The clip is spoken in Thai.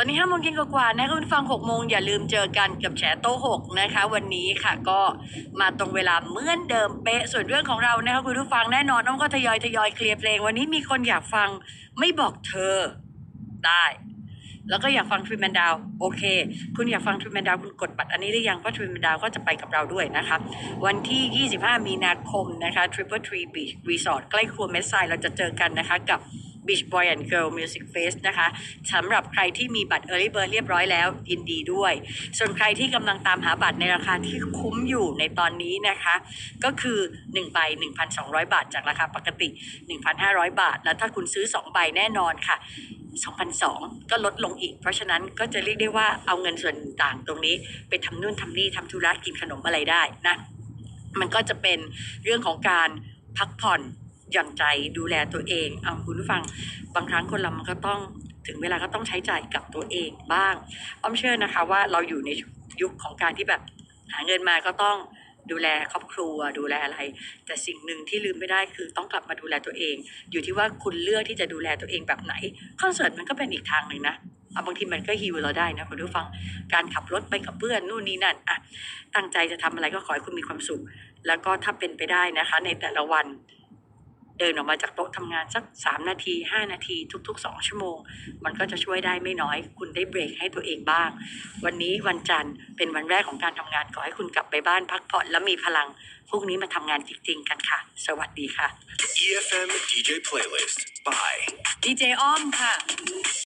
ตอนนี้ห้าโมงเย็นกว่าๆนะคะคุณฟังหกโมงอย่าลืมเจอกันกับแฉโต๊ะหกนะคะ วันนี้ค่ะก็มาตรงเวลาเหมือนเดิมเป๊ะส่วนเรื่องของเรานะคะคุณผู้ฟังแน่นอนน้องก็ทยอยทยอยเคลียร์เพลง วันนี้มีคนอยากฟังไม่บอกเธอได้ แล้วก็อยากฟังทรีแมนดาวโอเค คุณอยากฟังทรีแมนดาวคุณกดบัตรอันนี้หรือยังเพราะทรีแมนดาวก็จะไปกับเราด้วยนะคะวันที่ 25 มีนาคมนะคะ Triple Tree Beach Resort ใกล้ครัวเมสไซเราจะเจอกันนะคะกับ Beach Boy and Girl Music Fest นะคะสำหรับใครที่มีบัตร Early Bird เรียบร้อยแล้วยินดีด้วย ส่วนใครที่กำลังตามหาบัตรในราคาที่คุ้มอยู่ในตอนนี้นะคะ ก็คือ1ใบ1,200 บาท จากราคาปกติ 1,500 บาท แล้วถ้าคุณซื้อ 2 ใบแน่นอนค่ะ2,200ก็ลดลงอีก เพราะฉะนั้นก็จะเรียกได้ว่าเอาเงินส่วนต่างตรงนี้ ไปทำนู่นทำนี่ทำธุระกินขนมอะไรได้นะ มันก็จะเป็นเรื่องของการพักผ่อน หย่อนใจดูแลตัวเองเอาคุณผู้ฟังบางครั้งคนเรามันก็ต้องถึงเวลาก็ต้องใช้จ่ายกับตัวเองบ้าง อ้อมเชื่อนะคะว่าเราอยู่ในยุคของการที่แบบหาเงินมาก็ต้องดูแลครอบครัวดูแลอะไร แต่สิ่งหนึ่งที่ลืมไม่ได้คือต้องกลับมาดูแลตัวเอง อยู่ที่ว่าคุณเลือกที่จะดูแลตัวเองแบบไหนคอนเสิร์ตมันก็เป็นอีกทางหนึ่งนะบางทีมันก็ฮิวเราได้นะคุณผู้ฟังการขับรถไปกับเพื่อนนู่นนี่นั่นอะตั้งใจจะทำอะไรก็ขอให้คุณมีความสุข แล้วก็ถ้าเป็นไปได้นะคะ ในแต่ละวัน เดินออกมาจากโต๊ะทำงานสักสามนาทีห้านาที ทุกๆสองชั่วโมง มันก็จะช่วยได้ไม่น้อย คุณได้เบรกให้ตัวเองบ้าง วันนี้วันจันทร์เป็นวันแรกของการทำงานขอให้คุณกลับไปบ้านพักผ่อนและมีพลังพรุ่งนี้มาทำงานจริง ๆ กันค่ะ สวัสดีค่ะ EFM DJ playlist by ดีเจอ้อมค่ะ